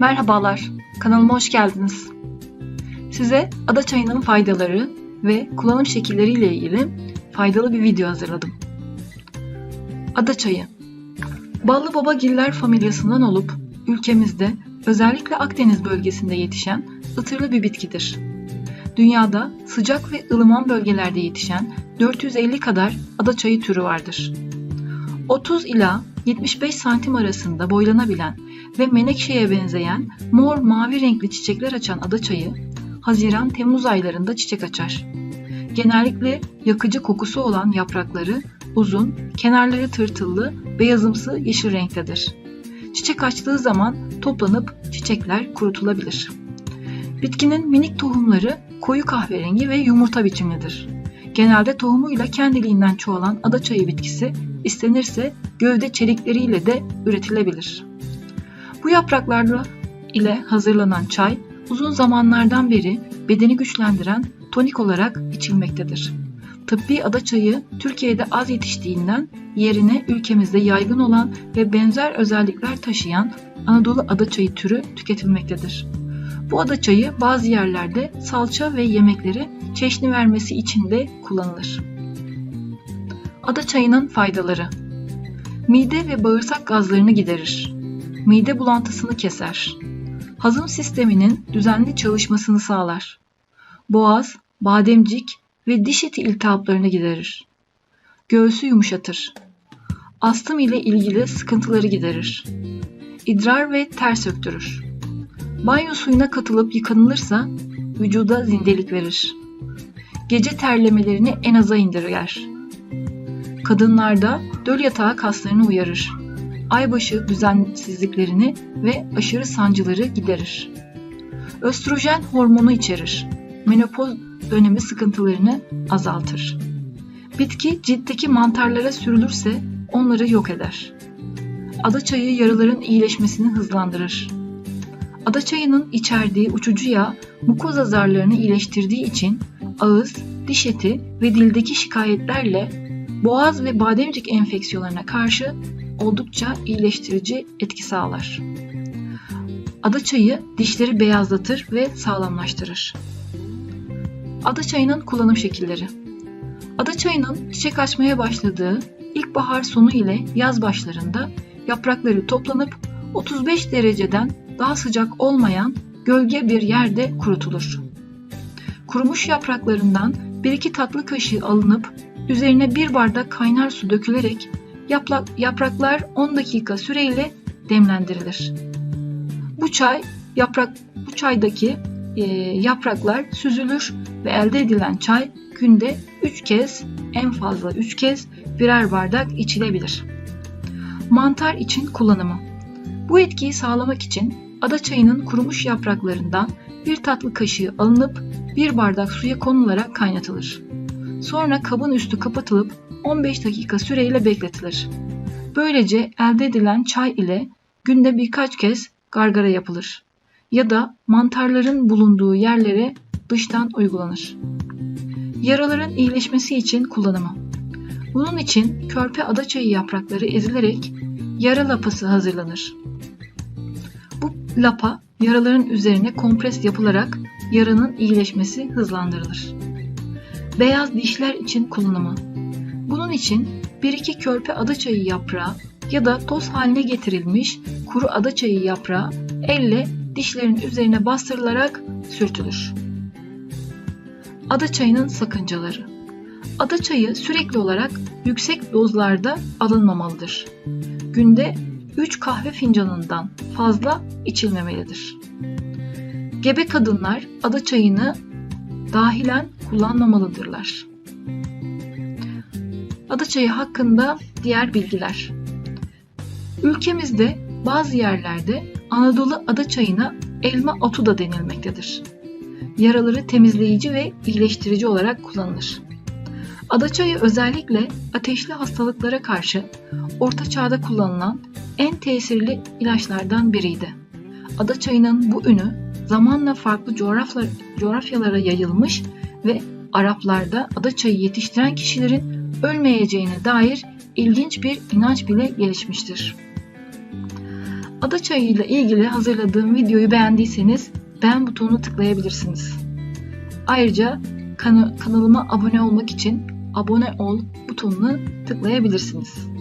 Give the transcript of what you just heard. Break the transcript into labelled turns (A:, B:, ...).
A: Merhabalar, kanalıma hoş geldiniz. Size ada çayının faydaları ve kullanım şekilleriyle ilgili faydalı bir video hazırladım. Ada çayı Ballı babagiller familyasından olup ülkemizde özellikle Akdeniz bölgesinde yetişen ıtırlı bir bitkidir. Dünyada sıcak ve ılıman bölgelerde yetişen 450 kadar ada çayı türü vardır. 30 ila 75 santim arasında boylanabilen ve menekşeye benzeyen mor mavi renkli çiçekler açan adaçayı Haziran-Temmuz aylarında çiçek açar. Genellikle yakıcı kokusu olan yaprakları uzun, kenarları tırtıllı, beyazımsı yeşil renktedir. Çiçek açtığı zaman toplanıp çiçekler kurutulabilir. Bitkinin minik tohumları koyu kahverengi ve yumurta biçimlidir. Genelde tohumuyla kendiliğinden çoğalan adaçayı bitkisi istenirse gövde çelikleriyle de üretilebilir. Bu yapraklarla ile hazırlanan çay uzun zamanlardan beri bedeni güçlendiren tonik olarak içilmektedir. Tıbbi ada çayı Türkiye'de az yetiştiğinden yerine ülkemizde yaygın olan ve benzer özellikler taşıyan Anadolu ada çayı türü tüketilmektedir. Bu ada çayı bazı yerlerde salça ve yemekleri çeşni vermesi için de kullanılır. Ada çayının faydaları Mide ve bağırsak gazlarını giderir. Mide bulantısını keser. Hazım sisteminin düzenli çalışmasını sağlar. Boğaz, bademcik ve diş eti iltihaplarını giderir. Göğsü yumuşatır. Astım ile ilgili sıkıntıları giderir. İdrar ve ter söktürür. Banyo suyuna katılıp yıkanılırsa vücuda zindelik verir. Gece terlemelerini en aza indirir. Kadınlarda döl yatağı kaslarını uyarır. Aybaşı düzensizliklerini ve aşırı sancıları giderir. Östrojen hormonu içerir. Menopoz dönemi sıkıntılarını azaltır. Bitki ciltteki mantarlara sürülürse onları yok eder. Adaçayı yaraların iyileşmesini hızlandırır. Adaçayının içerdiği uçucu yağ mukoza zarlarını iyileştirdiği için ağız, diş eti ve dildeki şikayetlerle boğaz ve bademcik enfeksiyonlarına karşı oldukça iyileştirici etki sağlar. Adaçayı dişleri beyazlatır ve sağlamlaştırır. Adaçayının kullanım şekilleri Adaçayının çiçek açmaya başladığı ilkbahar sonu ile yaz başlarında yaprakları toplanıp 35 dereceden daha sıcak olmayan gölge bir yerde kurutulur. Kurumuş yapraklarından 1-2 tatlı kaşığı alınıp üzerine bir bardak kaynar su dökülerek yaprak, yapraklar 10 dakika süreyle demlendirilir. Bu çay yaprak bu çaydaki e, yapraklar süzülür ve elde edilen çay günde 3 kez en fazla 3 kez birer bardak içilebilir. Mantar için kullanımı. Bu etkiyi sağlamak için ada çayının kurumuş yapraklarından bir tatlı kaşığı alınıp bir bardak suya konularak kaynatılır. Sonra kabın üstü kapatılıp 15 dakika süreyle bekletilir. Böylece elde edilen çay ile günde birkaç kez gargara yapılır ya da mantarların bulunduğu yerlere dıştan uygulanır. Yaraların iyileşmesi için kullanımı. Bunun için körpe adaçayı yaprakları ezilerek yara lapası hazırlanır. Bu lapa yaraların üzerine kompres yapılarak yaranın iyileşmesi hızlandırılır. Beyaz dişler için kullanımı. Bunun için 1-2 körpe adaçayı yaprağı ya da toz haline getirilmiş kuru adaçayı yaprağı elle dişlerin üzerine bastırılarak sürtülür. Adaçayının sakıncaları Adaçayı sürekli olarak yüksek dozlarda alınmamalıdır. Günde 3 kahve fincanından fazla içilmemelidir. Gebe kadınlar adaçayını dahilen kullanmamalıdırlar. Adaçayı hakkında diğer bilgiler. Ülkemizde bazı yerlerde Anadolu adaçayına elma otu da denilmektedir. Yaraları temizleyici ve iyileştirici olarak kullanılır. Adaçayı özellikle ateşli hastalıklara karşı orta çağda kullanılan en tesirli ilaçlardan biriydi. Adaçayının bu ünü zamanla farklı coğrafyalara yayılmış ve Araplarda adaçayı yetiştiren kişilerin ölmeyeceğine dair ilginç bir inanç bile gelişmiştir. Ada çayı ile ilgili hazırladığım videoyu beğendiyseniz beğen butonuna tıklayabilirsiniz. Ayrıca kana- kanalıma abone olmak için abone ol butonuna tıklayabilirsiniz.